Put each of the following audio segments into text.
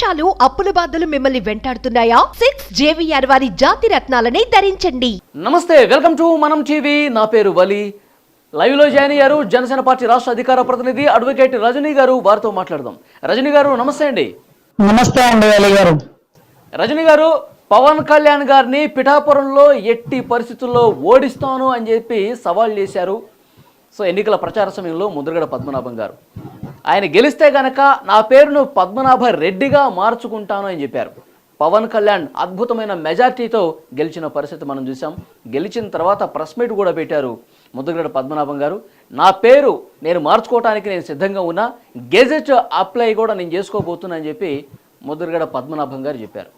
మోసాలు అప్పుల బాధలు మిమ్మల్ని వెంటాడుతున్నాయా? సిక్స్ జేవిఆర్ వారి జాతి రత్నాలని ధరించండి. నమస్తే వెల్కమ్ టు మనం టీవీ. నా పేరు వలి. లైవ్లో జాయిన్ అయ్యారు జనసేన పార్టీ రాష్ట్ర అధికార ప్రతినిధి అడ్వకేట్ రజనీ గారు. వారితో మాట్లాడదాం. రజనీ గారు నమస్తే అండి. నమస్తే అండి అలీ గారు. రజనీ గారు పవన్ కళ్యాణ్ గారిని పిఠాపురంలో ఎట్టి పరిస్థితుల్లో ఓడిస్తాను అని చెప్పి సవాల్ చేశారు. సో ఎన్నికల ప్రచార సమయంలో ముద్రగడ పద్మనాభం గారు. ఆయన గెలిస్తే గనక నా పేరును పద్మనాభ రెడ్డిగా మార్చుకుంటాను అని చెప్పారు. పవన్ కళ్యాణ్ అద్భుతమైన మెజార్టీతో గెలిచిన పరిస్థితి మనం చూసాం గెలిచిన తర్వాత ప్రెస్ మీట్ కూడా పెట్టారు ముద్రగడ పద్మనాభం గారు. నా పేరు నేను మార్చుకోవడానికి నేను సిద్ధంగా ఉన్నా గెజెట్ అప్లై కూడా నేను చేసుకోబోతున్నా అని చెప్పి ముద్రగడ పద్మనాభం గారు చెప్పారు.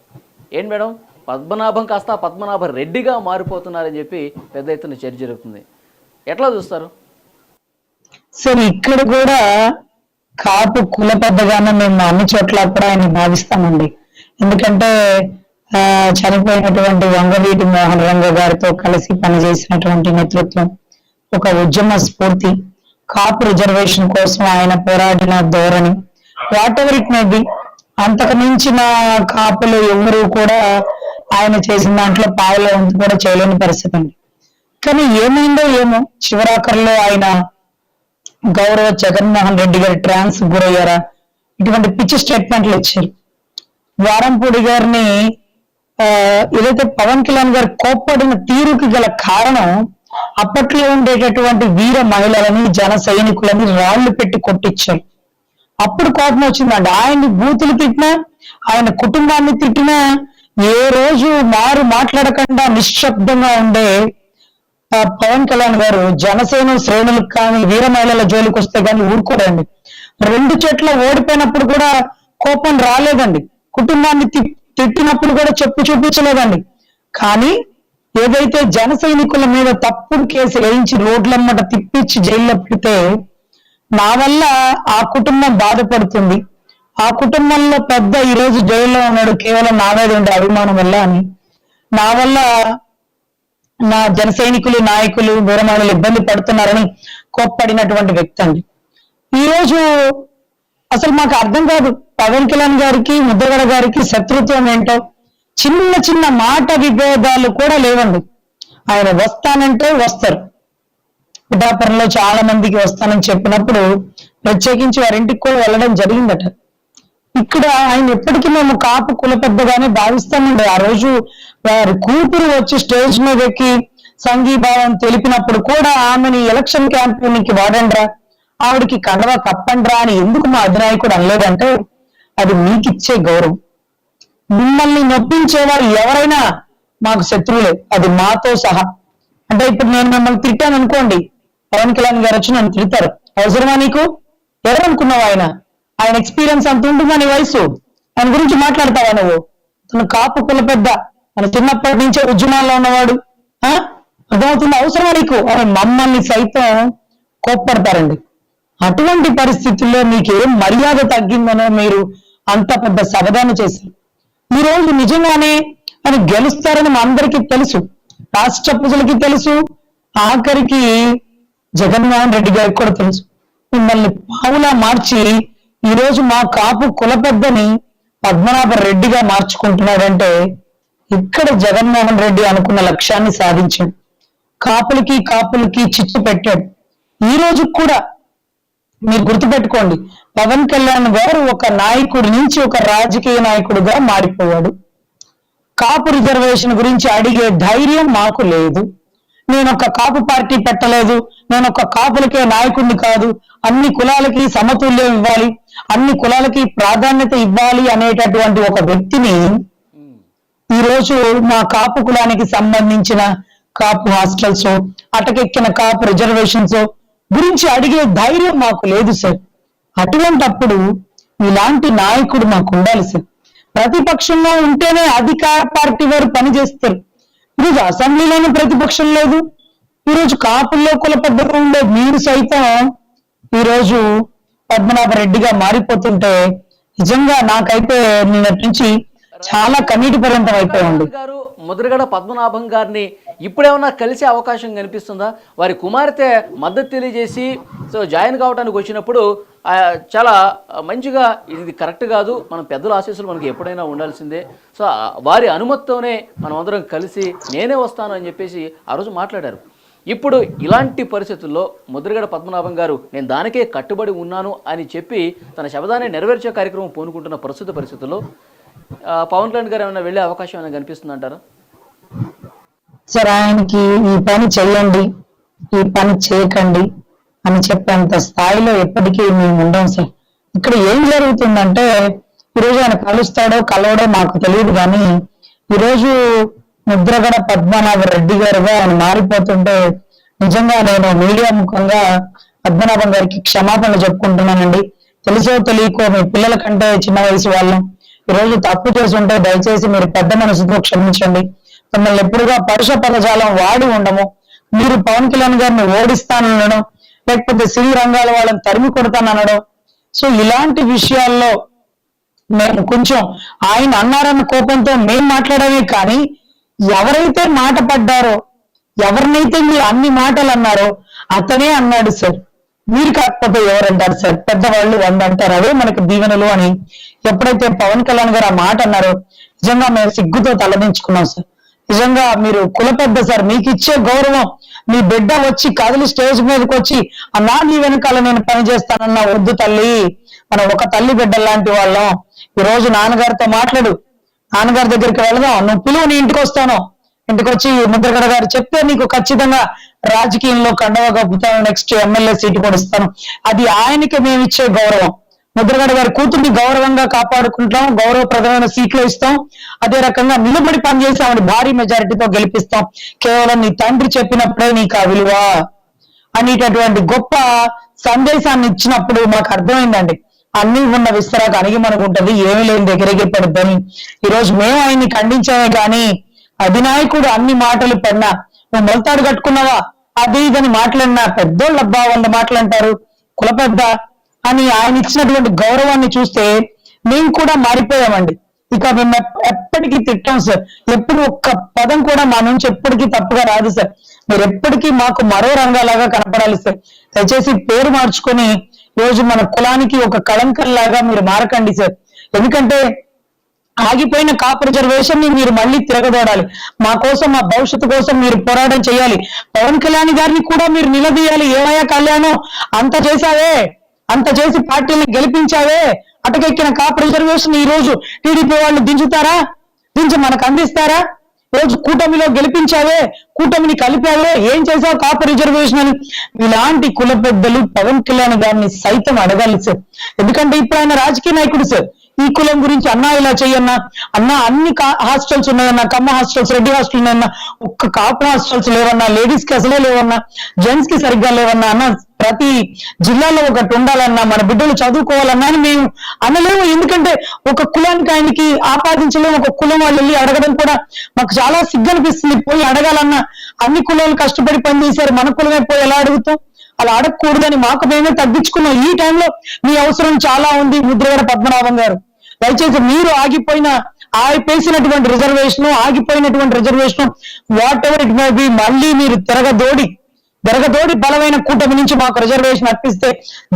ఏంటి మేడం? పద్మనాభం కాస్త పద్మనాభ రెడ్డిగా మారిపోతున్నారని చెప్పి పెద్ద ఎత్తున చర్చ జరుగుతుంది. ఎట్లా చూస్తారు? సరే ఇక్కడ కూడా కాపు కుల పెద్దగానే మేము అన్ని చోట్ల కూడా ఆయన భావిస్తామండి. ఎందుకంటే ఆ, చనిపోయినటువంటి వంగవీటి మోహన్ రంగ గారితో కలిసి పనిచేసినటువంటి నేతృత్వం ఒక ఉద్యమ స్ఫూర్తి. కాపు రిజర్వేషన్ కోసం ఆయన పోరాడిన ధోరణి. Whatever it may be అంతకు మించిన కాపులు ఎవరు కూడా ఆయన చేసిన దాంట్లో పావులో ఉంది కూడా చేయలేని పరిస్థితి అండి కానీ ఏమైందో ఏమో చివరాఖరిలో ఆయన గౌరవ జగన్మోహన్ రెడ్డి గారి ట్రాన్స్ గురయ్యారా? ఇటువంటి పిచ్చి స్టేట్మెంట్లు ఇచ్చారు. వారంపూడి గారిని ఏదైతే పవన్ కళ్యాణ్ గారు కోప్పడిన తీరుకి గల కారణం అప్పట్లో ఉండేటటువంటి వీర మహిళలని జన సైనికులని రాళ్ళు పెట్టి కొట్టించారు. అప్పుడు కోపం వచ్చిందండి. ఆయన్ని బూతులు తిట్టినా ఆయన కుటుంబాన్ని తిట్టినా ఏ రోజు మారు మాట్లాడకుండా నిశ్శబ్దంగా ఉండే పవన్ కళ్యాణ్ గారు జనసేన శ్రేణులకు కానీ వీర మహిళల జోలికి వస్తే కానీ ఊరుకోరండి. రెండు చెట్ల ఓడిపోయినప్పుడు కూడా కోపం రాలేదండి. కుటుంబాన్ని తిట్టినప్పుడు కూడా చెప్పు చూపించలేదండి. కానీ ఏదైతే జన సైనికుల మీద తప్పుడు కేసు వేయించి రోడ్లమ్మట తిప్పించి జైల్లో పెడితే నా వల్ల ఆ కుటుంబం బాధపడుతుంది. ఆ కుటుంబంలో పెద్ద ఈ రోజు జైల్లో ఉన్నాడు. కేవలం నా మీద ఉండే అభిమానం వల్ల అని. నా వల్ల నా జన సైనికులు నాయకులు వీరమణులు ఇబ్బంది పడుతున్నారని కోప్పడినటువంటి వ్యక్తి అండి. ఈ రోజు అసలు మాకు అర్థం కాదు. పవన్ కళ్యాణ్ గారికి ముద్రగడ గారికి శత్రుత్వం ఏంటో చిన్న చిన్న మాట విభేదాలు కూడా లేవండి. ఆయన వస్తానంటే వస్తారు. పిఠాపురంలో చాలా మందికి వస్తానని చెప్పినప్పుడు ప్రత్యేకించి వారింటికి కూడా వెళ్ళడం జరిగిందట. ఇక్కడ ఆయన ఎప్పటికీ మేము కాపు కుల పెద్దగానే భావిస్తామండి. ఆ రోజు వారి కూతురు వచ్చి స్టేజ్ మీద ఎక్కి సంఘీభావం తెలిపినప్పుడు కూడా ఆమెని ఎలక్షన్ క్యాంపెయిన్కి వాడండ్రా. ఆవిడకి కండవ కప్పండ్రా అని ఎందుకు మా అధినాయకుడు అనలేదంటే అది మీకిచ్చే గౌరవం. మిమ్మల్ని నొప్పించేవారు ఎవరైనా మాకు శత్రువులే. అది మాతో సహా. అంటే ఇప్పుడు నేను మిమ్మల్ని తిట్టాను అనుకోండి పవన్ కళ్యాణ్ గారు వచ్చి నన్ను తిడతారు. అవసరమా నీకు? ఎవరనుకున్నావు ఆయన? ఆయన ఎక్స్పీరియన్స్ అంత ఉంటుందా నీ వయసు? ఆయన గురించి మాట్లాడతావా నువ్వు? తను కాపు కుల పెద్ద. మన చిన్నప్పటి నుంచే ఉద్యమాల్లో ఉన్నవాడు. అర్థమవుతుంది అవసరమా నీకు? మమ్మల్ని సైతం కోప్పడతారండి. అటువంటి పరిస్థితుల్లో మీకేం మర్యాద తగ్గిందనో మీరు అంత పెద్ద సవధానం చేశారు. ఈ రోజు నిజంగానే అని గెలుస్తారని మా అందరికీ తెలుసు. రాష్ట్ర ప్రజలకి తెలుసు. ఆఖరికి జగన్మోహన్ రెడ్డి గారికి కూడా తెలుసు. మిమ్మల్ని పావులా మార్చి ఈ రోజు మా కాపు కుల పెద్దని పద్మనాభ రెడ్డిగా మార్చుకుంటున్నాడంటే ఇక్కడ జగన్మోహన్ రెడ్డి అనుకున్న లక్ష్యాన్ని సాధించాడు. కాపులకి కాపులకి చిచ్చు పెట్టాడు. ఈ రోజు కూడా మీరు గుర్తుపెట్టుకోండి పవన్ కళ్యాణ్ గారు ఒక నాయకుడి నుంచి ఒక రాజకీయ నాయకుడిగా మారిపోయాడు. కాపు రిజర్వేషన్ గురించి అడిగే ధైర్యం మాకు లేదు. నేను ఒక కాపు పార్టీ పెట్టలేదు నేను ఒక కాపులకే నాయకుడిని కాదు అన్ని కులాలకి సమతుల్యం ఇవ్వాలి అన్ని కులాలకి ప్రాధాన్యత ఇవ్వాలి అనేటటువంటి ఒక వ్యక్తిని ఈ రోజు మా కాపు కులానికి సంబంధించిన కాపు హాస్టల్స్ అటకెక్కిన కాపు రిజర్వేషన్స్ గురించి అడిగే ధైర్యం మాకు లేదు సార్. అటువంటప్పుడు ఇలాంటి నాయకుడు మాకు ఉండాలి సార్. ప్రతిపక్షంలో ఉంటేనే అధికార పార్టీ వారు పనిచేస్తారు. ఈరోజు అసెంబ్లీలోనూ ప్రతిపక్షం లేదు. ఈరోజు కాపుల్లో కుల పద్ధతి ఉండే మీరు సైతం ఈరోజు పద్మనాభ రెడ్డిగా మారిపోతుంటే నిజంగా నాకైతే నిన్నటి నుంచి చాలా కన్నీటి పర్యంతం అయిపోయింది గారు ముద్రగడ పద్మనాభం గారిని ఇప్పుడేమన్నా కలిసే అవకాశం కనిపిస్తుందా? వారి కుమార్తె మద్దతు తెలియజేసి సో జాయిన్ కావడానికి వచ్చినప్పుడు చాలా మంచిగా ఇది కరెక్ట్ కాదు. మన పెద్దల ఆశీస్సులు మనకి ఎప్పుడైనా ఉండాల్సిందే. సో వారి అనుమతితోనే మనం అందరం కలిసి నేనే వస్తాను అని చెప్పేసి ఆ రోజు మాట్లాడారు. ఇప్పుడు ఇలాంటి పరిస్థితుల్లో ముద్రగడ పద్మనాభం గారు నేను దానికే కట్టుబడి ఉన్నాను అని చెప్పి తన శబదాన్ని నెరవేర్చే కార్యక్రమం పూనుకుంటున్న ప్రస్తుత పరిస్థితుల్లో పవన్ కళ్యాణ్ గారు ఏమైనా వెళ్ళే అవకాశం ఏమైనా కనిపిస్తుంది అంటారా? సార్ ఆయనకి ఈ పని చెయ్యండి. ఈ పని చేయకండి. అని చెప్పేంత స్థాయిలో ఎప్పటికీ మేము ఉండం సార్. ఇక్కడ ఏం జరుగుతుందంటే ఈరోజు ఆయన కలుస్తాడో కలవడో మాకు తెలియదు కానీ ఈరోజు ముద్రగడ పద్మనాభ రెడ్డి గారుగా ఆయన మారిపోతుంటే నిజంగా నేను మీడియా ముఖంగా పద్మనాభం గారికి క్షమాపణలు చెప్పుకుంటున్నానండి. తెలుసో తెలియకో మీ పిల్లల కంటే చిన్న వయసు వాళ్ళం. ఈ రోజు తప్పు చేసి ఉంటే దయచేసి మీరు పెద్ద మనసుతో క్షమించండి. మిమ్మల్ని ఎప్పుడుగా పరుష పదజాలం వాడి ఉండము. మీరు పవన్ కళ్యాణ్ గారిని ఓడిస్తానను లేకపోతే సినీ రంగాల వాళ్ళని తరిమి కొడతాననడం సో ఇలాంటి విషయాల్లో మేము కొంచెం ఆయన అన్నారన్న కోపంతో మేము మాట్లాడమే కానీ ఎవరైతే మాట పడ్డారో ఎవరినైతే మీరు అన్ని మాటలు అన్నారో అతనే అన్నాడు సార్ మీరు కాకపోతే ఎవరంటారు సార్? పెద్దవాళ్ళు వంద అంటారు అదే మనకు దీవెనలు అని ఎప్పుడైతే పవన్ కళ్యాణ్ గారు ఆ మాట అన్నారో నిజంగా మేము సిగ్గుతో తలదించుకున్నాం సార్. నిజంగా మీరు కుల పెద్ద సార్ మీకు ఇచ్చే గౌరవం మీ బిడ్డ వచ్చి కదిలి స్టేజ్ మీదకి వచ్చి అన్నా నీ వెనకాల నేను పని చేస్తానన్నా వద్దు తల్లి. మనం ఒక తల్లి బిడ్డ లాంటి వాళ్ళం. ఈ రోజు నాన్నగారితో మాట్లాడు. నాన్నగారి దగ్గరికి వెళదాం. నువ్వు పిలువు నీ ఇంటికి వస్తాను. ఇంటికి వచ్చి ముద్రగడ గారు చెప్తే నీకు ఖచ్చితంగా రాజకీయంలో కండవ కప్పుతాను నెక్స్ట్ ఎమ్మెల్యే సీటు కూడా ఇస్తాను. అది ఆయనకి మేము ఇచ్చే గౌరవం. ముద్రగడ గారి కూతుర్ని గౌరవంగా కాపాడుకుంటాం గౌరవప్రదమైన సీట్లు ఇస్తాం. అదే రకంగా నిలబడి పనిచేసి ఆవిడ భారీ మెజారిటీతో గెలిపిస్తాం. కేవలం నీ తండ్రి చెప్పినప్పుడే నీకు ఆ విలువ అనేటటువంటి గొప్ప సందేశాన్ని ఇచ్చినప్పుడు మాకు అర్థమైందండి. అన్ని ఉన్న విస్తరాకు అణిగి మనకు ఉంటది ఏమీ లేని దగ్గరికి పడుద్దని ఈ రోజు మేము ఆయన్ని ఖండించామే కానీ అధినాయకుడు అన్ని మాటలు పడినా నువ్వు మొలతాడు కట్టుకున్నావా? అది ఇదని మాట్లాడినా పెద్దోళ్ళబ్బా అబ్బా వంద మాటలంటారు. కుల పెద్ద అని ఆయన ఇచ్చినటువంటి గౌరవాన్ని చూస్తే మేము కూడా మారిపోయామండి. ఇక మేము ఎప్పటికీ తిట్టాం సార్. ఎప్పుడు ఒక్క పదం కూడా మా నుంచి ఎప్పటికీ తప్పుగా రాదు సార్. మీరు ఎప్పటికీ మాకు మరో రంగాలాగా కనపడాలి సార్. దయచేసి పేరు మార్చుకొని రోజు మన కులానికి ఒక కళంకం లాగా మీరు మారకండి సార్. ఎందుకంటే ఆగిపోయిన కాపు రిజర్వేషన్ని మీరు మళ్ళీ తిరగదోడాలి. మా కోసం మా భవిష్యత్తు కోసం మీరు పోరాటం చేయాలి. పవన్ కళ్యాణ్ గారిని కూడా మీరు నిలదీయాలి. ఏమయ్యా కళ్యాణం? అంత చేశావే? అంత చేసి పార్టీని గెలిపించావే? అటకెక్కిన కాపు రిజర్వేషన్ ఈ రోజు టీడీపీ వాళ్ళు దించుతారా? దించి మనకు అందిస్తారా? రోజు కూటమిలో గెలిపించావే? కూటమిని కలిపావే? ఏం చేసావు కాపు రిజర్వేషన్ అని? ఇలాంటి కుల పెద్దలు పవన్ కళ్యాణ్ గారిని సైతం అడగాలి సార్. ఎందుకంటే ఇప్పుడు ఆయన రాజకీయ నాయకుడు సార్. ఈ కులం గురించి అన్నా ఇలా చెయ్యన్నా అన్నా అన్ని హాస్టల్స్ ఉన్నాయన్నా కమ్మ హాస్టల్స్ రెడ్డి హాస్టల్ ఉన్నాయన్నా ఒక్క కాపు హాస్టల్స్ లేవన్నా లేడీస్కి అసలే లేవన్నా జెంట్స్కి సరిగ్గా లేవన్నా అన్న ప్రతి జిల్లాలో ఒకటి ఉండాలన్నా మన బిడ్డలు చదువుకోవాలన్నా అని మేము అనలేము. ఎందుకంటే ఒక కులానికి ఆయనకి ఆపాదించలేము. ఒక కులం వాళ్ళు వెళ్ళి అడగడం కూడా మాకు చాలా సిగ్గు అనిపిస్తుంది పోయి అడగాలన్నా అన్ని కులాలు కష్టపడి పనిచేశారు. మన కులమే పోయి ఎలా అడుగుతాం? అలా అడగకూడదని మాకు మేమే తగ్గించుకున్నాం. ఈ టైంలో మీ అవసరం చాలా ఉంది ముద్రగడ పద్మనాభం గారు. దయచేసి మీరు ఆగిపోయిన ఆగిపోసినటువంటి reservation ఆగిపోయినటువంటి reservation whatever it may be మళ్ళీ మీరు తిరగదోడి తిరగదోడి బలమైన కూటమి నుంచి మాకు రిజర్వేషన్ అర్పిస్తే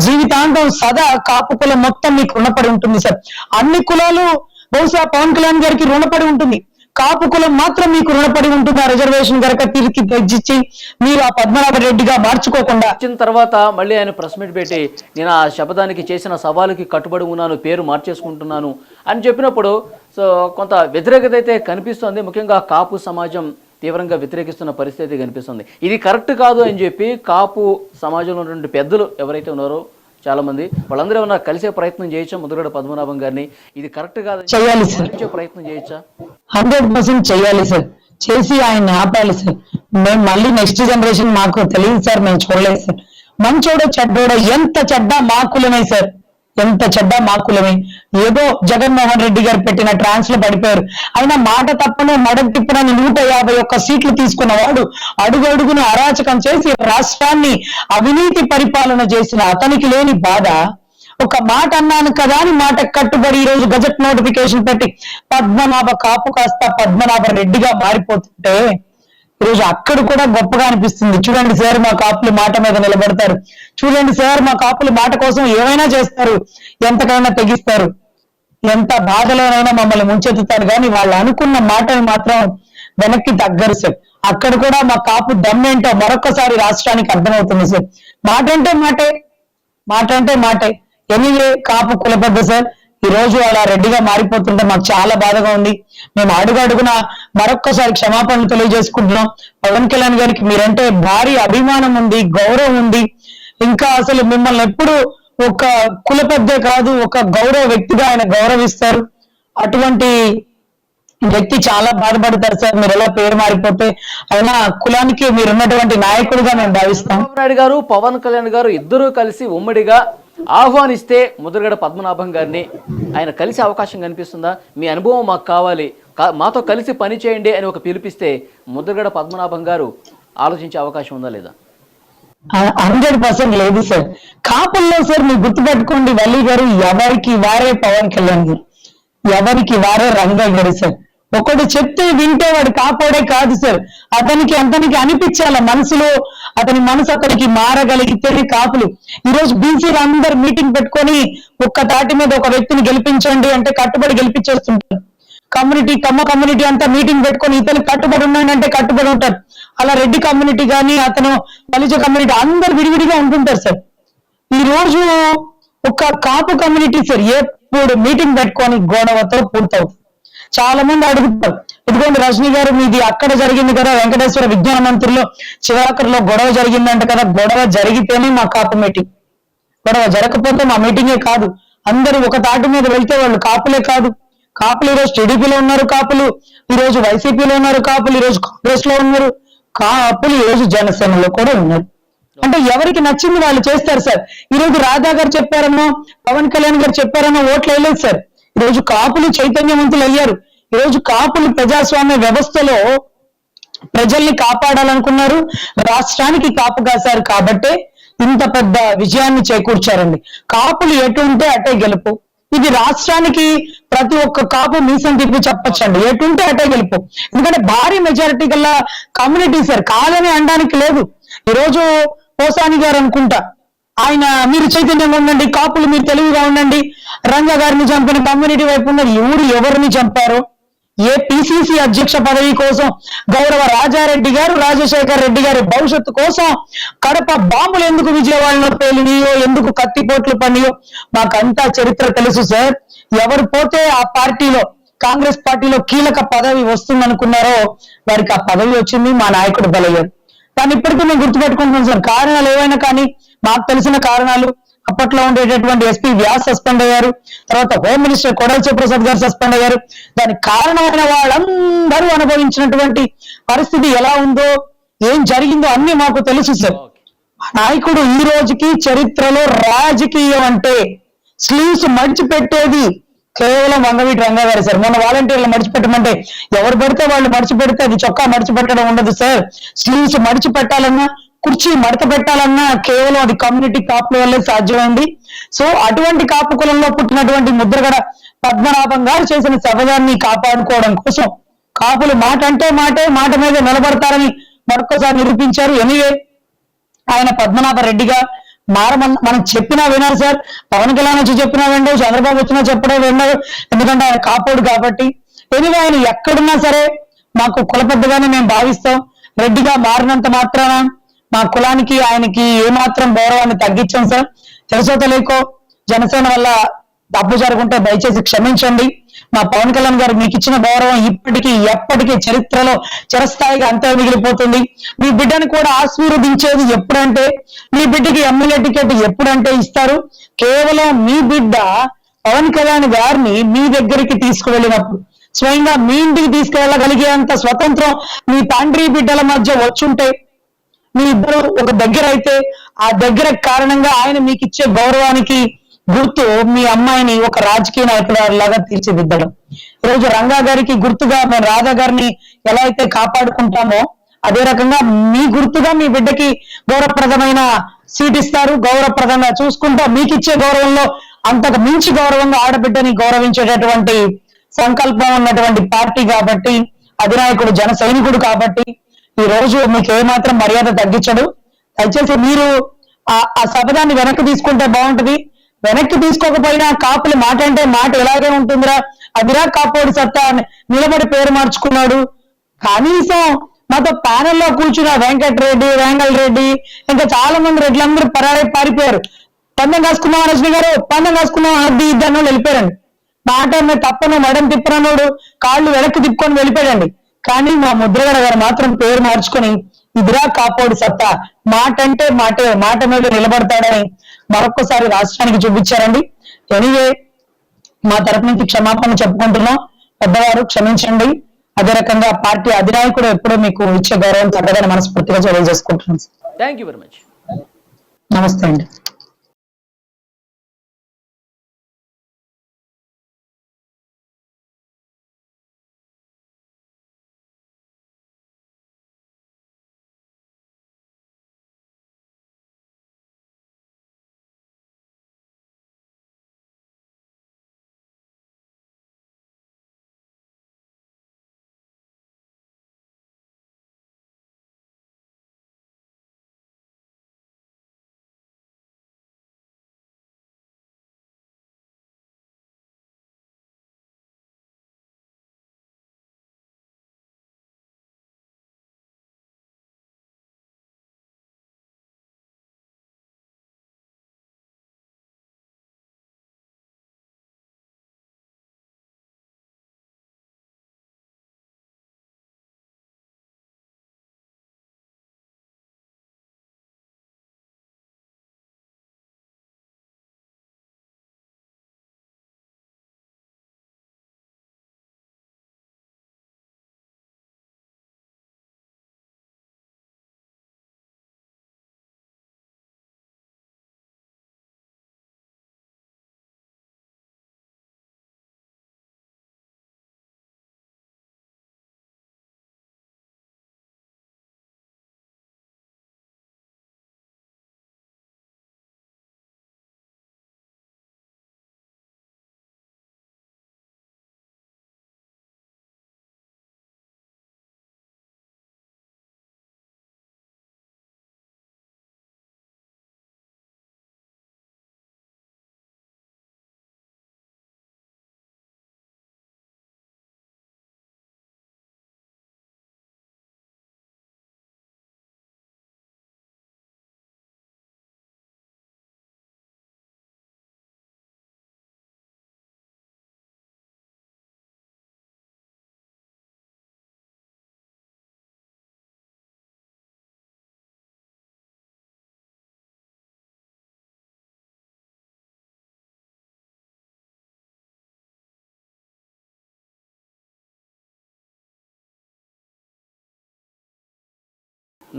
జీవితాంతం సదా కాపు కులం మొత్తం మీకు రుణపడి ఉంటుంది సార్ అన్ని కులాలు బహుశా పవన్ కళ్యాణ్ గారికి రుణపడి ఉంటుంది. కాపు కులం మాత్రం మీకు రుణపడి ఉంటుంది. ఆ రిజర్వేషన్ కనుక తిరిగి తెచ్చిచ్చి మీరు ఆ పద్మనాభ రెడ్డిగా మార్చుకోకుండా వచ్చిన తర్వాత మళ్ళీ ఆయన ప్రెస్ మీట్ పెట్టి నేను ఆ శబ్దానికి చేసిన సవాలుకి కట్టుబడి ఉన్నాను పేరు మార్చేసుకుంటున్నాను అని చెప్పినప్పుడు సో కొంత వ్యతిరేకత అయితే కనిపిస్తోంది. ముఖ్యంగా కాపు సమాజం తీవ్రంగా వ్యతిరేకిస్తున్న పరిస్థితి కనిపిస్తుంది. ఇది కరెక్ట్ కాదు అని చెప్పి కాపు సమాజంలో ఉన్నటువంటి పెద్దలు ఎవరైతే ఉన్నారో చాలా మంది వాళ్ళందరూ ఏమన్నా కలిసే ప్రయత్నం చేయొచ్చా? ముద్రగడ పద్మనాభం గారిని? ఇది కరెక్ట్ కాదు చేయాలి సార్. ప్రయత్నం చేయొచ్చా? హండ్రెడ్ పర్సెంట్ చేయాలి సార్. చేసి ఆయన ఆపాలి సార్. మేము మళ్ళీ నెక్స్ట్ జనరేషన్ మాకు తెలియదు సార్ మేము చూడలేదు సార్. మంచోడో చెడ్డోడో ఎంత చెడ్డ మా కులమే సార్. ఎంత చెడ్డ మాకులమే. ఏదో జగన్మోహన్ రెడ్డి గారు పెట్టిన ట్రాన్స్లో పడిపోయారు. ఆయన మాట తప్పనే మడకు తిప్పనని నూట యాభై ఒక్క సీట్లు తీసుకున్న వాడు అడుగు అడుగును అరాచకం చేసి రాష్ట్రాన్ని అవినీతి పరిపాలన చేసిన అతనికి లేని బాధ. ఒక మాట అన్నాను కదా అని మాట కట్టుబడి ఈ రోజు గజెట్ నోటిఫికేషన్ పెట్టి పద్మనాభ కాపు కాస్త పద్మనాభ రెడ్డిగా మారిపోతుంటే ఈరోజు అక్కడ కూడా గొప్పగా అనిపిస్తుంది. చూడండి సార్ మా కాపులు మాట మీద నిలబడతారు. చూడండి సార్ మా కాపులు మాట కోసం ఏమైనా చేస్తారు? ఎంతకైనా తెగిస్తారు. ఎంత బాధలోనైనా మమ్మల్ని ముంచెత్తుతారు. కానీ వాళ్ళు అనుకున్న మాటని మాత్రం వెనక్కి తగ్గరు సార్. అక్కడ కూడా మా కాపు దమ్మేంటో మరొకసారి రాష్ట్రానికి అర్థమవుతుంది సార్. మాట అంటే మాటే. మాట అంటే మాటే. ఎనీవే కాపు కులపెద్ద సార్ ఈ రోజు అలా రెడ్డిగా మారిపోతుంటే మాకు చాలా బాధగా ఉంది. మేము అడుగు అడుగున మరొక్కసారి క్షమాపణలు తెలియజేసుకుంటున్నాం. పవన్ కళ్యాణ్ గారికి మీరంటే భారీ అభిమానం ఉంది గౌరవం ఉంది. ఇంకా అసలు మిమ్మల్ని ఎప్పుడు ఒక కుల కాదు ఒక గౌరవ వ్యక్తిగా ఆయన గౌరవిస్తారు. అటువంటి వ్యక్తి చాలా బాధపడతారు సార్. మీరు ఎలా పేరు మారిపోతే అయినా కులానికి మీరు ఉన్నటువంటి నాయకుడిగా మేము భావిస్తాం. గారు పవన్ కళ్యాణ్ గారు ఇద్దరూ కలిసి ఉమ్మడిగా ఆహ్వానిస్తే ముద్రగడ పద్మనాభం గారిని ఆయన కలిసే అవకాశం కనిపిస్తుందా? మీ అనుభవం మాకు కావాలి. కా- మాతో కలిసి పని చేయండి అని ఒక పిలిపిస్తే ముద్రగడ పద్మనాభం గారు ఆలోచించే అవకాశం ఉందా లేదా? హండ్రెడ్ పర్సెంట్ లేదు సార్. కాపుల్లో సార్ మీరు గుర్తుపెట్టుకోండి వల్లి గారు ఎవరికి వారే పవన్ కళ్యాణ్ గారు. ఎవరికి వారే రంగా గారు సార్. ఒకటి చెప్తే వింటే వాడు కాపాడే కాదు సార్. అతనికి అతనికి అనిపించాల మనసులో? అతని మనసు అతనికి మారగలిగితేనే కాపులు. ఈ రోజు బీసీలు అందరు మీటింగ్ పెట్టుకొని ఒక్క తాటి మీద ఒక వ్యక్తిని గెలిపించండి అంటే కట్టుబడి గెలిపించేస్తుంటారు. కమ్యూనిటీ కమ్మ కమ్యూనిటీ అంతా మీటింగ్ పెట్టుకొని ఇతను కట్టుబడి ఉన్నాడంటే కట్టుబడి ఉంటారు. అలా రెడ్డి కమ్యూనిటీ కానీ అతను బలిజ కమ్యూనిటీ అందరు విడివిడిగా ఉంటుంటారు సార్. ఈ రోజు ఒక కాపు కమ్యూనిటీ సార్ ఎప్పుడు మీటింగ్ పెట్టుకొని గొడవతో పూర్తవుతుంది చాలా మంది అడుగుతారు. ఇదిగోండి రజనీ గారు మీది అక్కడ జరిగింది కదా వెంకటేశ్వర విజ్ఞాన మంత్రిలో చివరాఖరిలో గొడవ జరిగిందంట కదా గొడవ జరిగితేనే మా కాపు మీటింగ్. గొడవ జరగకపోతే మా మీటింగే కాదు. అందరూ ఒక తాటి మీద వెళ్తే వాళ్ళు కాపులే కాదు. కాపులు ఈరోజు టీడీపీలో ఉన్నారు కాపులు ఈ రోజు వైసీపీలో ఉన్నారు కాపులు ఈ రోజు కాంగ్రెస్లో ఉన్నారు. కాపులు ఈ రోజు జనసేనలో కూడా ఉన్నారు. అంటే ఎవరికి నచ్చింది వాళ్ళు చేస్తారు సార్? ఈ రోజు రాధా గారు చెప్పారనో పవన్ కళ్యాణ్ గారు చెప్పారనో ఓట్లు వేయలేదు సార్. ఈ రోజు కాపులు చైతన్యవంతులు అయ్యారు ఈరోజు కాపులు ప్రజాస్వామ్య వ్యవస్థలో ప్రజల్ని కాపాడాలనుకున్నారు. రాష్ట్రానికి కాపు కాశారు కాబట్టే ఇంత పెద్ద విజయాన్ని చేకూర్చారండి. కాపులు ఎటు ఉంటే అటే గెలుపు. ఇది రాష్ట్రానికి ప్రతి ఒక్క కాపు మీసం తిప్పి చెప్పొచ్చండి. ఎటుంటే అటే గెలుపు. ఎందుకంటే భారీ మెజారిటీ గల కమ్యూనిటీ సార్ కాదని అనడానికి లేదు. ఈరోజు పోసాని గారు అనుకుంటా ఆయన మీరు చైతన్యంగా ఉండండి కాపులు మీరు తెలివిగా ఉండండి. రంగ గారిని చంపిన కమ్యూనిటీ వైపు ఉన్నది ఎవరు ఎవరిని చంపారు? ఏ పిసిసి అధ్యక్ష పదవి కోసం గౌరవ రాజారెడ్డి గారు రాజశేఖర్ రెడ్డి గారి భవిష్యత్తు కోసం కడప బాంబులు ఎందుకు విజయవాడలో పేలినాయో ఎందుకు కత్తిపోట్లు పనియో మాకంతా చరిత్ర తెలుసు సార్. ఎవరు పోతే ఆ పార్టీలో కాంగ్రెస్ పార్టీలో కీలక పదవి వస్తుందనుకున్నారో వారికి ఆ పదవి వచ్చింది మా నాయకుడు బలయ్యారు. దాన్ని ఇప్పటికీ మేము గుర్తుపెట్టుకుంటున్నాం సార్. కారణాలు ఏవైనా కానీ మాకు తెలిసిన కారణాలు అప్పట్లో ఉండేటటువంటి ఎస్పీ వ్యాస్ సస్పెండ్ అయ్యారు. తర్వాత హోమ్ మినిస్టర్ కొడల ప్రసాద్ గారు సస్పెండ్ అయ్యారు. దానికి కారణమైన వాళ్ళందరూ అనుభవించినటువంటి పరిస్థితి ఎలా ఉందో ఏం జరిగిందో అన్ని మాకు తెలుసు సార్ నాయకుడు ఈ రోజుకి చరిత్రలో రాజకీయం అంటే స్లీవ్స్ మడిచిపెట్టేది కేవలం వంగవీటి రంగా గారు సార్ మొన్న వాలంటీర్లు మడిచిపెట్టమంటే ఎవరు పడితే వాళ్ళు మడిచిపెడితే అది చొక్కా మడిచిపెట్టడం ఉండదు సార్ స్లీవ్స్ మడిచిపెట్టాలన్నా కుర్చీ మడత పెట్టాలన్నా కేవలం అది కమ్యూనిటీ కాపుల వల్లే సాధ్యమైంది. సో అటువంటి కాపు కులంలో పుట్టినటువంటి ముద్రగడ పద్మనాభం గారు చేసిన శబదాన్ని కాపాడుకోవడం కోసం కాపులు మాట అంటే మాటే మాట మీద నిలబడతారని మరొకసారి నిరూపించారు. ఎనివే ఆయన పద్మనాభ రెడ్డిగా మారమన్న మనం చెప్పినా వినాలి సార్. పవన్ కళ్యాణ్ వచ్చి చెప్పినా వినడు చంద్రబాబు వచ్చినా చెప్పడం వినడు. ఎందుకంటే ఆయన కాపోడు కాబట్టి. ఎనివే ఆయన ఎక్కడున్నా సరే మాకు కులపెద్దగానే మేము భావిస్తాం. రెడ్డిగా మారినంత మాత్రాన మా కులానికి ఆయనకి ఏమాత్రం గౌరవాన్ని తగ్గించాం సార్. తెలుసో తెలియకో జనసేన వల్ల తప్పు జరుగుంటే దయచేసి క్షమించండి. మా పవన్ కళ్యాణ్ గారు మీకు ఇచ్చిన గౌరవం ఇప్పటికీ ఎప్పటికీ చరిత్రలో చిరస్థాయిగా అంతే మిగిలిపోతుంది. మీ బిడ్డను కూడా ఆశీర్వదించేది ఎప్పుడంటే మీ బిడ్డకి ఎమ్మెల్యే టికెట్ ఎప్పుడంటే ఇస్తారు. కేవలం మీ బిడ్డ పవన్ కళ్యాణ్ గారిని మీ దగ్గరికి తీసుకువెళ్ళినప్పుడు స్వయంగా మీ ఇంటికి తీసుకువెళ్ళగలిగేంత స్వతంత్రం మీ తండ్రి బిడ్డల మధ్య వచ్చుంటే మీ ఇద్దరు ఒక దగ్గర అయితే ఆ దగ్గర కారణంగా ఆయన మీకు ఇచ్చే గౌరవానికి గుర్తు మీ అమ్మాయిని ఒక రాజకీయ నాయకురాలాగా తీర్చిదిద్దడం. ఈరోజు రంగా గారికి గుర్తుగా మేము రాధా గారిని ఎలా అయితే కాపాడుకుంటామో అదే రకంగా మీ గుర్తుగా మీ బిడ్డకి గౌరవప్రదమైన సీట్ ఇస్తారు. గౌరవప్రదంగా చూసుకుంటా మీకు ఇచ్చే గౌరవంలో అంతకు మించి గౌరవంగా ఆడబిడ్డని గౌరవించేటటువంటి సంకల్పం ఉన్నటువంటి పార్టీ కాబట్టి అధినాయకుడు జన సైనికుడు కాబట్టి ఈ రోజు మీకు ఏమాత్రం మర్యాద తగ్గించడు. దయచేసి మీరు ఆ ఆ శపథాన్ని వెనక్కి తీసుకుంటే బాగుంటది. వెనక్కి తీసుకోకపోయినా కాపులు మాట అంటే మాట ఎలాగే ఉంటుందిరా? అదిరా కాపోడి సత్తా అని నిలబడి పేరు మార్చుకున్నాడు. కనీసం మాతో ప్యానెల్లో కూర్చున్న వెంకటరెడ్డి వేంగల్ రెడ్డి ఇంకా చాలా మంది రెడ్లందరూ పరారి పారిపోయారు. పందెం కాసుకున్నాం రజనీ గారు పందెం కాసుకున్నాం అది ఇద్దరు వెళ్ళిపోయారండి. మాట అన్న తప్పను మడం తిప్పనోడు కాళ్ళు వెనక్కి తిప్పుకొని వెళ్ళిపోయాడండి. కానీ మా ముద్రగడ గారు మాత్రం పేరు మార్చుకొని ఇదిరా కాపోడు సత్తా. మాట అంటే మాటే మాట మీద నిలబడతాడని మరొక్కసారి రాష్ట్రానికి చూపించారండి. ఎనీవే మా తరపు నుంచి క్షమాపణ చెప్పుకుంటున్నాం. పెద్దవారు క్షమించండి. అదే రకంగా పార్టీ అధినాయకుడు ఎప్పుడూ మీకు ఇచ్చే గౌరవం తగ్గదని మనస్ఫూర్తిగా తెలియజేసుకుంటున్నాం. థ్యాంక్ యూ వెరీ మచ్ నమస్తే అండి.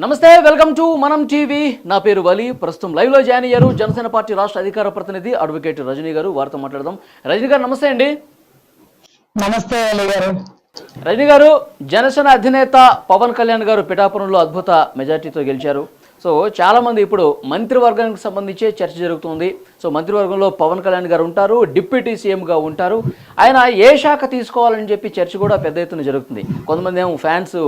నమస్తే వెల్కమ్ టు మనం టీవీ. నా పేరు వలి. ప్రస్తుతం లైవ్లో జాయిన్ అయ్యారు జనసేన పార్టీ రాష్ట్ర అధికార ప్రతినిధి అడ్వకేట్ రజనీ గారు. వారితో మాట్లాడదాం. రజనీ గారు నమస్తే అండి. నమస్తే గారు. రజనీ గారు జనసేన అధినేత పవన్ కళ్యాణ్ గారు పిఠాపురంలో అద్భుత మెజార్టీతో గెలిచారు. సో చాలా మంది ఇప్పుడు మంత్రివర్గానికి సంబంధించే చర్చ జరుగుతుంది. సో మంత్రివర్గంలో పవన్ కళ్యాణ్ గారు ఉంటారు డిప్యూటీ సీఎంగా ఉంటారు. ఆయన ఏ శాఖ తీసుకోవాలని చెప్పి చర్చ కూడా పెద్ద ఎత్తున జరుగుతుంది. కొంతమంది ఏమో ఫ్యాన్స్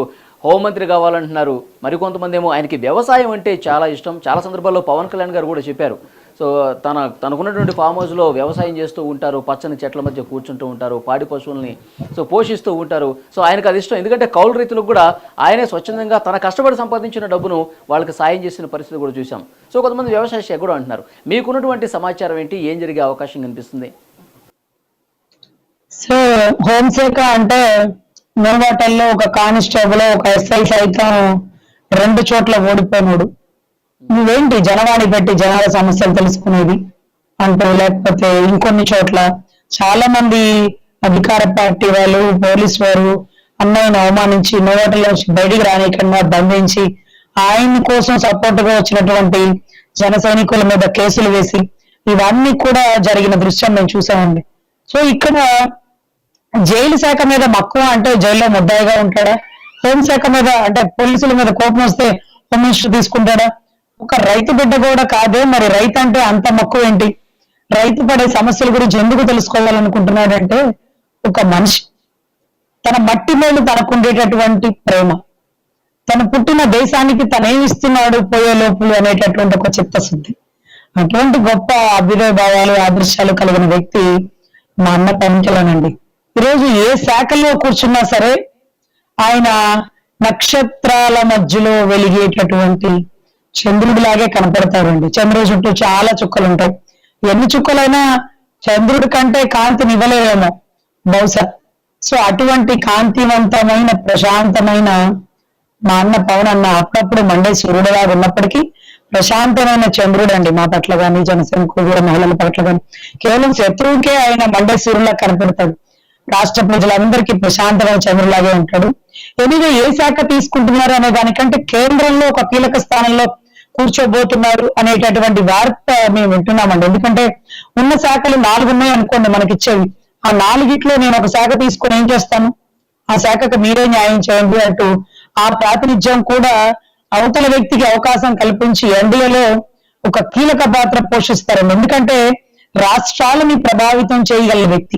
హోంమంత్రి కావాలంటున్నారు. మరికొంతమంది ఏమో ఆయనకి వ్యవసాయం అంటే చాలా ఇష్టం. చాలా సందర్భాల్లో పవన్ కళ్యాణ్ గారు కూడా చెప్పారు. సో తన తనకున్నటువంటి ఫామ్ హౌస్లో వ్యవసాయం చేస్తూ ఉంటారు. పచ్చని చెట్ల మధ్య కూర్చుంటూ ఉంటారు. పాడి పశువుల్ని సో పోషిస్తూ ఉంటారు. సో ఆయనకు అది ఇష్టం. ఎందుకంటే కౌలు రైతులకు కూడా ఆయనే స్వచ్ఛందంగా తన కష్టపడి సంపాదించిన డబ్బును వాళ్ళకి సాయం చేసిన పరిస్థితి కూడా చూసాం సో కొంతమంది వ్యవసాయ శాఖ కూడా అంటున్నారు. మీకున్నటువంటి సమాచారం ఏంటి? ఏం జరిగే అవకాశం కనిపిస్తుంది? సో హోంశాఖ అంటే నోవాటల్లో ఒక కానిస్టేబుల్ ఒక ఎస్ఐ సైతం రెండు చోట్ల ఓడిపోయినాడు. నువ్వేంటి జనవాణి పెట్టి జనాల సమస్యలు తెలుసుకునేది? అంటే లేకపోతే ఇంకొన్ని చోట్ల చాలా మంది అధికార పార్టీ వాళ్ళు పోలీస్ వారు అన్నయ్యను అవమానించి నోవాటల్లో బయటికి రానికన్నా బంధించి ఆయన కోసం సపోర్ట్గా వచ్చినటువంటి జన సైనికుల మీద కేసులు వేసి ఇవన్నీ కూడా జరిగిన దృశ్యం మేము చూసామండి సో ఇక్కడ జైలు శాఖ మీద మక్కువ అంటే జైల్లో ముద్దాయిగా ఉంటాడా? హోంశాఖ మీద అంటే పోలీసుల మీద కోపం వస్తే హోమ్ మినిస్టర్ తీసుకుంటాడా? ఒక రైతు బిడ్డ కూడా కాదే మరి రైతు అంటే అంత మక్కువ ఏంటి? రైతు పడే సమస్యల గురించి ఎందుకు తెలుసుకోవాలనుకుంటున్నాడంటే ఒక మనిషి. తన మట్టి మేలు తనకుండేటటువంటి ప్రేమ. తను పుట్టిన దేశానికి తను ఇస్తున్నాడు పోయే లోపులు అనేటటువంటి ఒక చిత్తశుద్ధి. అటువంటి గొప్ప అభ్యుదయ భావాలు ఆదర్శాలు కలిగిన వ్యక్తి మా అన్న పవన్కలనండి ఈరోజు ఏ శాఖలో కూర్చున్నా సరే ఆయన నక్షత్రాల మధ్యలో వెలిగేటటువంటి చంద్రుడిలాగే కనపడతారండి. చంద్రుడి చుట్టూ చాలా చుక్కలు ఉంటాయి ఎన్ని చుక్కలైనా చంద్రుడి కంటే కాంతిని ఇవ్వలేదేమో బహుశా. సో అటువంటి కాంతివంతమైన ప్రశాంతమైన మా అన్న పవన్ అన్న అప్పుడప్పుడు మండే సూర్యుడిలా ఉన్నప్పటికీ ప్రశాంతమైన చంద్రుడు అండి మా పట్ల గాని జనసేన కూడా మహిళల పట్ల కానీ కేవలం శత్రువుకే ఆయన మండే సూర్యులా కనపడతాడు. రాష్ట్ర ప్రజలందరికీ ప్రశాంతమైన చంద్రులాగే ఉంటాడు. ఎనివే ఏ శాఖ తీసుకుంటున్నారు అనే దానికంటే కేంద్రంలో ఒక కీలక స్థానంలో కూర్చోబోతున్నారు అనేటటువంటి వార్త మేము వింటున్నామండి. ఎందుకంటే ఉన్న శాఖలు నాలుగు ఉన్నాయి అనుకోండి మనకి ఇచ్చేవి ఆ నాలుగిట్లో నేను ఒక శాఖ తీసుకొని ఏం చేస్తాను? ఆ శాఖకు మీరే న్యాయం చేయండి అంటూ ఆ ప్రాతినిధ్యం కూడా అవతల వ్యక్తికి అవకాశం కల్పించి ఎన్డీఏలో ఒక కీలక పాత్ర పోషిస్తారండి. ఎందుకంటే రాష్ట్రాలని ప్రభావితం చేయగల వ్యక్తి.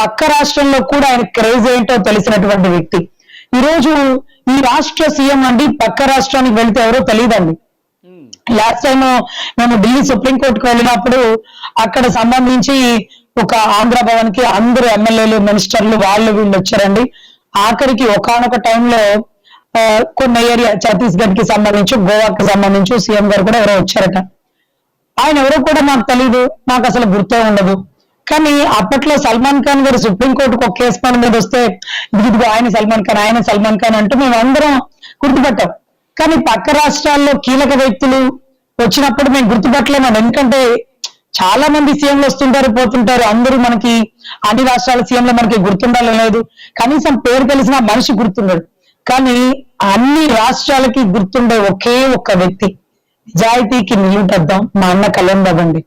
పక్క రాష్ట్రంలో కూడా ఆయన క్రేజ్ ఏంటో తెలిసినటువంటి వ్యక్తి. ఈ రోజు ఈ రాష్ట్ర సీఎం అండి పక్క రాష్ట్రానికి వెళ్తే ఎవరో తెలియదండి. లాస్ట్ టైం మేము ఢిల్లీ సుప్రీంకోర్టుకు వెళ్ళినప్పుడు అక్కడ సంబంధించి ఒక ఆంధ్ర భవన్కి అందరు ఎమ్మెల్యేలు మినిస్టర్లు వాళ్ళు వీళ్ళు వచ్చారండి. ఆఖరికి ఒకనొక టైంలో కొన్ని ఏరియా ఛత్తీస్గఢ్కి సంబంధించి గోవాకి సంబంధించి సీఎం గారు కూడా ఎవరో వచ్చారట. ఆయన ఎవరో కూడా మాకు తెలియదు మాకు అసలు గుర్తే ఉండదు. కానీ అప్పట్లో సల్మాన్ ఖాన్ గారు సుప్రీంకోర్టుకు ఒక కేసు పని మీద వస్తే ఇదిగో ఆయన సల్మాన్ ఖాన్ ఆయన సల్మాన్ ఖాన్ అంటూ మేము అందరం గుర్తుపట్టాం. కానీ పక్క రాష్ట్రాల్లో కీలక వ్యక్తులు వచ్చినప్పుడు మేము గుర్తుపట్టలేము. ఎందుకంటే చాలా మంది సీఎంలు వస్తుంటారు పోతుంటారు. అందరూ మనకి అన్ని రాష్ట్రాల సీఎంలు మనకి గుర్తుండాలని లేదు. కనీసం పేరు తెలిసిన మనిషి గుర్తుండడు. కానీ అన్ని రాష్ట్రాలకి గుర్తుండే ఒకే ఒక్క వ్యక్తి. నిజాయితీకి నిలుటద్దాం మా అన్న కళ్యాణ్ బాబు అండి.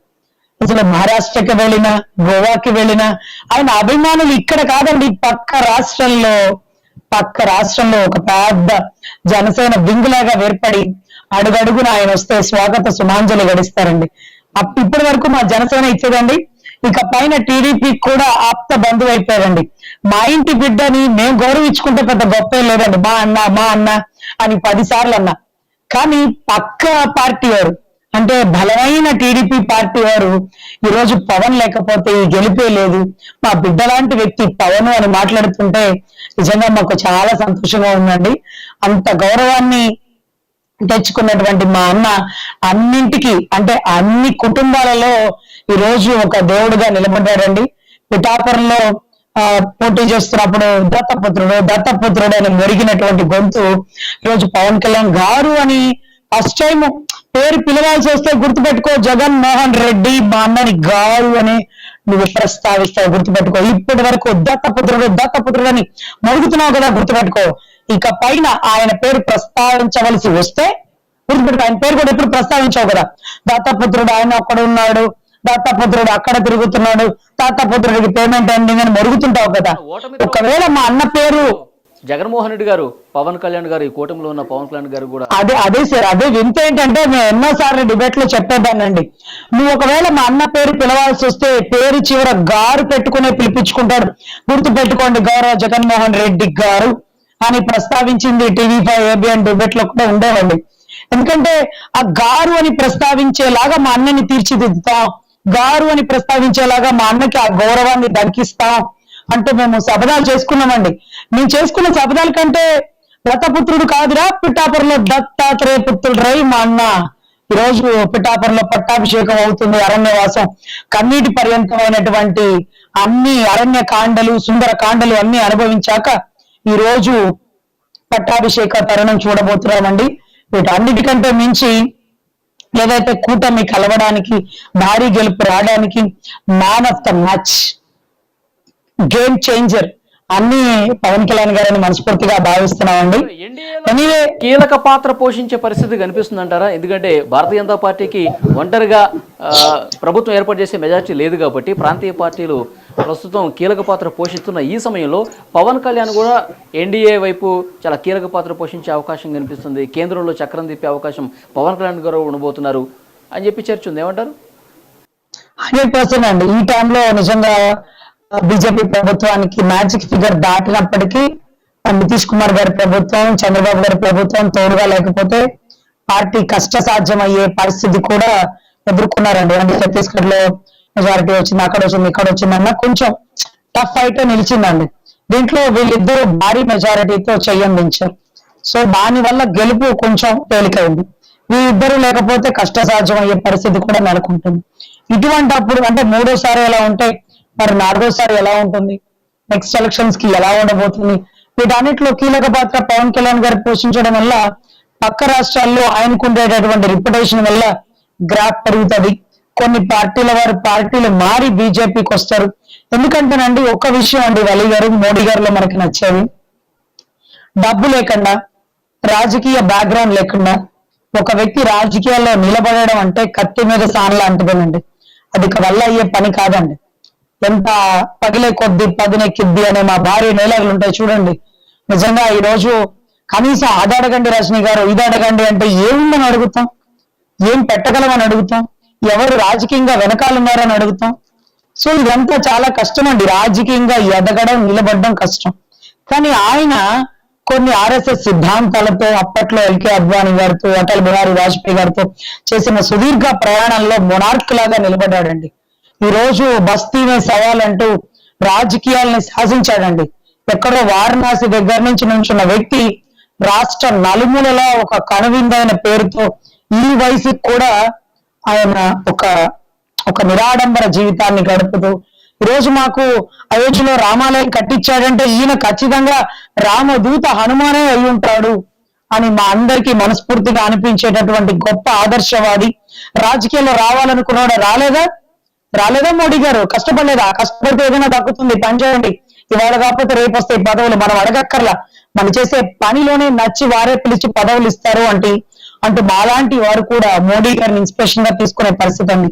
అసలు మహారాష్ట్రకి వెళ్ళినా గోవాకి వెళ్ళినా ఆయన అభిమానులు ఇక్కడ కాదండి పక్క రాష్ట్రంలో పక్క రాష్ట్రంలో ఒక పెద్ద జనసేన వింగులాగా ఏర్పడి అడుగడుగున ఆయన వస్తే స్వాగత సుమాంజలి గడిస్తారండి. ఇప్పటి వరకు మా జనసేన ఇచ్చేదండి. ఇక పైన టీడీపీ కూడా ఆప్త బంధువు అయిపోయారండి. మా ఇంటి బిడ్డని మేము గౌరవించుకుంటే పెద్ద గొప్ప లేదండి. మా అన్న మా అన్న అని పదిసార్లు అన్న అన్నా. కానీ పక్క పార్టీ వారు అంటే బలమైన టీడీపీ పార్టీ వారు ఈ రోజు పవన్ లేకపోతే ఈ గెలిపే లేదు. మా బిడ్డ లాంటి వ్యక్తి పవన్ అని మాట్లాడుతుంటే నిజంగా మాకు చాలా సంతోషంగా ఉందండి. అంత గౌరవాన్ని తెచ్చుకున్నటువంటి మా అన్న అన్నింటికి అంటే అన్ని కుటుంబాలలో ఈ రోజు ఒక దేవుడుగా నిలబడ్డాడండి. పిఠాపురంలో ఆ, పోటీ చేస్తున్నప్పుడు దత్తపుత్రుడు దత్తపుత్రుడు అని మెరిగినటువంటి గొంతు ఈ రోజు పవన్ కళ్యాణ్ గారు అని ఫస్ట్ టైం పేరు పిలవాల్సి వస్తే గుర్తుపెట్టుకో జగన్ మోహన్ రెడ్డి మా అన్నని గారు అని నువ్వు ప్రస్తావిస్తావు గుర్తుపెట్టుకో. ఇప్పటి వరకు దత్తపుత్రుడు దత్తపుత్రుడు అని మొరుగుతున్నావు కదా గుర్తుపెట్టుకో. ఇక పైన ఆయన పేరు ప్రస్తావించవలసి వస్తే గుర్తుపెట్టుకో ఆయన పేరు కూడా ఎప్పుడు ప్రస్తావించావు కదా. దత్తపుత్రుడు ఆయన ఒక్కడ ఉన్నాడు దత్తపుత్రుడు అక్కడ తిరుగుతున్నాడు దత్తపుత్రుడికి పేమెంట్ ఎండింగ్ అని మొరుగుతుంటావు కదా. ఒకవేళ మా అన్న పేరు జగన్మోహన్ రెడ్డి గారు పవన్ కళ్యాణ్ గారు ఈ కూటమిలో ఉన్న పవన్ కళ్యాణ్ గారు కూడా అదే అదే సార్ అదే వింత ఏంటంటే మేము ఎన్నోసార్లు డిబేట్లో చెప్పేదానండి నువ్వు ఒకవేళ మా అన్న పేరు పిలవాల్సి వస్తే పేరు చివర గారు పెట్టుకునే పిలిపించుకుంటాడు. గుర్తు పెట్టుకోండి గౌరవ జగన్మోహన్ రెడ్డి గారు అని ప్రస్తావించింది టీవీ ఫైవ్ ఏబిఎన్ డిబేట్లో కూడా ఉండేవాళ్ళు. ఎందుకంటే ఆ గారు అని ప్రస్తావించేలాగా మా అన్నని తీర్చిదిద్దుతాం. గారు అని ప్రస్తావించేలాగా మా అన్నకి ఆ గౌరవాన్ని దక్కిస్తాం. అంటే మేము శపథాలు చేసుకున్నామండి. మేము చేసుకున్న శపథాల కంటే వ్రతపుత్రుడు కాదురా పిఠాపురంలో దత్తాత్రేయ పుత్రుడు రై మా అన్న. ఈ రోజు పిఠాపురంలో పట్టాభిషేకం అవుతుంది అరణ్యవాసం. కన్నీటి పర్యంతమైనటువంటి అన్ని అరణ్య కాండలు సుందర కాండలు అన్ని అనుభవించాక ఈ రోజు పట్టాభిషేక తరుణం చూడబోతున్నామండి. వీటన్నిటికంటే మించి ఏదైతే కూటమి కలవడానికి భారీ గెలుపు రావడానికి man of the match game changer అన్ని పవన్ కళ్యాణ్ గారని మనస్ఫూర్తిగా భావిస్తున్నామండి. ఎనీవే కీలక పాత్ర పోషించే పరిస్థితి కనిపిస్తుంది అంటారా ఎందుకంటే భారతీయ జనతా పార్టీకి ఒంటరిగా ప్రభుత్వం ఏర్పాటు చేసే మెజార్టీ లేదు కాబట్టి ప్రాంతీయ పార్టీలు ప్రస్తుతం కీలక పాత్ర పోషిస్తున్న ఈ సమయంలో పవన్ కళ్యాణ్ కూడా ఎన్డీఏ వైపు చాలా కీలక పాత్ర పోషించే అవకాశం కనిపిస్తుంది. కేంద్రంలో చక్రం తిప్పే అవకాశం పవన్ కళ్యాణ్ గారు ఉండబోతున్నారు అని చెప్పి చర్చ ఉంది ఏమంటారు హండ్రెడ్ పర్సెంట్ అండి. ఈ టైంలో నిజంగా బీజేపీ ప్రభుత్వానికి మ్యాజిక్ ఫిగర్ దాటినప్పటికీ నితీష్ కుమార్ గారి ప్రభుత్వం చంద్రబాబు గారి ప్రభుత్వం తోడుగా లేకపోతే పార్టీ కష్ట సాధ్యమయ్యే పరిస్థితి కూడా ఎదుర్కొన్నారండి. అంటే ఛత్తీస్గఢ్లో మెజారిటీ వచ్చింది అక్కడ వచ్చింది ఇక్కడ వచ్చిందన్న కొంచెం టఫ్ ఫైట్ నిలిచిందండి. దీంట్లో వీళ్ళిద్దరూ భారీ మెజారిటీతో చెయ్యందించారు. సో దాని వల్ల గెలుపు కొంచెం తేలికైంది. వీళ్ళిద్దరూ లేకపోతే కష్టసాధ్యం అయ్యే పరిస్థితి కూడా నెలకొంటుంది. ఇటువంటి అప్పుడు అంటే మూడోసారి ఎలా ఉంటే మరి నాలుగోసారి ఎలా ఉంటుంది? నెక్స్ట్ ఎలక్షన్స్కి ఎలా ఉండబోతుంది? వీటన్నిటిలో కీలక పాత్ర పవన్ కళ్యాణ్ గారు పోషించడం వల్ల పక్క రాష్ట్రాల్లో ఆయనకు ఉండేటటువంటి రిప్యుటేషన్ వల్ల గ్రాఫ్ పెరుగుతుంది. కొన్ని పార్టీల వారు పార్టీలు మారి బీజేపీకి వస్తారు. ఎందుకంటేనండి ఒక్క విషయం అండి వలి గారు మోడీ గారిలో మనకి నచ్చేది. డబ్బు లేకుండా రాజకీయ బ్యాక్గ్రౌండ్ లేకుండా ఒక వ్యక్తి రాజకీయాల్లో నిలబడడం అంటే కత్తి మీద సాన్ లాంటిదేనండి అది వల్ల అయ్యే పని కాదండి. ఎంత పగిలే కొద్ది పదునెక్కిద్ది అనే మా భార్య నేలలు ఉంటాయి చూడండి. నిజంగా ఈ రోజు కనీసం అది అడగండి రజనీ గారు ఇది అడగండి అంటే ఏముందని అడుగుతాం? ఏం పెట్టగలమని అడుగుతాం? ఎవరు రాజకీయంగా వెనకాలన్నారని అడుగుతాం? సో ఇదంతా చాలా కష్టం అండి. రాజకీయంగా ఎదగడం నిలబడడం కష్టం. కానీ ఆయన కొన్ని ఆర్ఎస్ఎస్ సిద్ధాంతాలతో అప్పట్లో ఎల్కే అద్వానీ గారితో అటల్ బిహారీ వాజ్పేయి గారితో చేసిన సుదీర్ఘ ప్రయాణంలో మొనార్క్ లాగా నిలబడ్డాడండి. ఈ రోజు సవాలంటూ సవాల్ రాజకీయాల్ని శాసించాడండి. ఎక్కడో వారణాసి దగ్గర నుంచి నుంచున్న వ్యక్తి రాష్ట్ర నలుమూలలా ఒక కనువిందైన పేరుతో ఈ వయసుకి కూడా ఆయన ఒక ఒక నిరాడంబర జీవితాన్ని గడుపుతూ ఈ రోజు మాకు అయోధ్యలో రామాలయం కట్టించాడంటే ఈయన ఖచ్చితంగా రామదూత హనుమానే అయి ఉంటాడు అని మా అందరికీ మనస్ఫూర్తిగా అనిపించేటటువంటి గొప్ప ఆదర్శవాది. రాజకీయాల్లో రావాలనుకున్నాడు రాలేదా? రాలేదా మోడీ గారు? కష్టపడలేదా? కష్టపడితే ఏదైనా దక్కుతుంది. పని చేయండి. ఇవాళ కాకపోతే రేపు వస్తాయి పదవులు. మనం అడగక్కర్లా. మనం చేసే పనిలోనే నచ్చి వారే పిలిచి పదవులు ఇస్తారు అంటే. అంటూ మాలాంటి వారు కూడా మోడీ గారిని ఇన్స్పిరేషన్గా తీసుకునే పరిస్థితి అండి.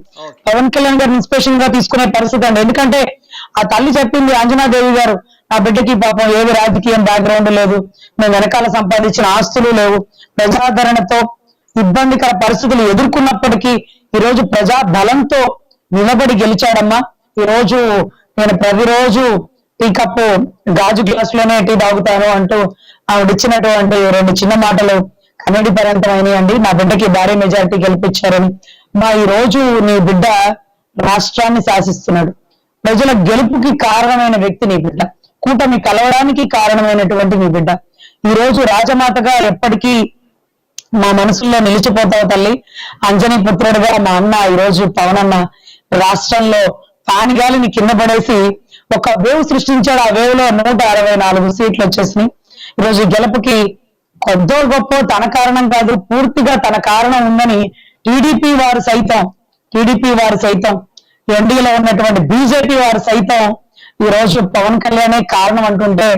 పవన్ కళ్యాణ్ గారిని ఇన్స్పిరేషన్గా తీసుకునే పరిస్థితి అండి. ఎందుకంటే ఆ తల్లి చెప్పింది అంజనాదేవి గారు నా బిడ్డకి పాపం ఏది రాజకీయం బ్యాక్గ్రౌండ్ లేదు. మేము వెనకాల సంపాదించిన ఆస్తులు లేవు. ప్రజాదరణతో ఇబ్బందికర పరిస్థితులు ఎదుర్కొన్నప్పటికీ ఈ రోజు ప్రజా బలంతో నిలబడి గెలిచాడమ్మా. ఈ రోజు నేను ప్రతిరోజు టీ కప్పు గాజు గ్లాస్లోనే టీ తాగుతాను అంటూ ఆవిడ ఇచ్చినటువంటి రెండు చిన్న మాటలు కన్నడి అండి. నా బిడ్డకి భారీ మెజారిటీ గెలిపించారని. మా ఈ రోజు నీ బిడ్డ రాష్ట్రాన్ని శాసిస్తున్నాడు. ప్రజల గెలుపుకి కారణమైన వ్యక్తి నీ బిడ్డ. కూటమి కలవడానికి కారణమైనటువంటి నీ బిడ్డ. ఈ రోజు రాజమాతగా ఎప్పటికీ మా మనసుల్లో నిలిచిపోతావు తల్లి. అంజనీ పుత్రుడుగా మా అన్న ఈ రోజు పవన్ అన్న రాష్ట్రంలో పానిగాలిని గాలిని కింద పడేసి ఒక వేవ్ సృష్టించాడు. ఆ వేవ్లో నూట అరవై నాలుగు సీట్లు వచ్చేసినాయి. ఈ రోజు గెలుపుకి కొద్దో గొప్ప తన కారణం కాదు పూర్తిగా తన కారణం ఉందని టీడీపీ వారు సైతం టీడీపీ వారు సైతం ఎన్డీలో ఉన్నటువంటి బీజేపీ వారు సైతం ఈ రోజు పవన్ కళ్యాణే కారణం అంటుంటే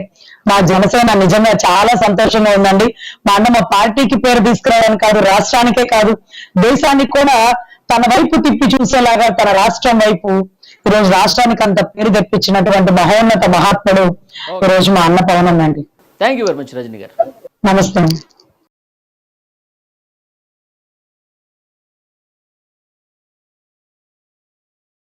మా జనసేన నిజంగా చాలా సంతోషంగా ఉందండి. మా అన్న మా పార్టీకి పేరు తీసుకురావడానికి కాదు రాష్ట్రానికే కాదు దేశానికి కూడా తన వైపు తిప్పి చూసేలాగా తన రాష్ట్రం వైపు ఈ రోజు రాష్ట్రానికి అంత పేరు తెప్పించినటువంటి మహోన్నత మహాత్ముడు ఈ రోజు మా అన్న పవన్ ఉందండి thank you very much Rajini గారు. నమస్తే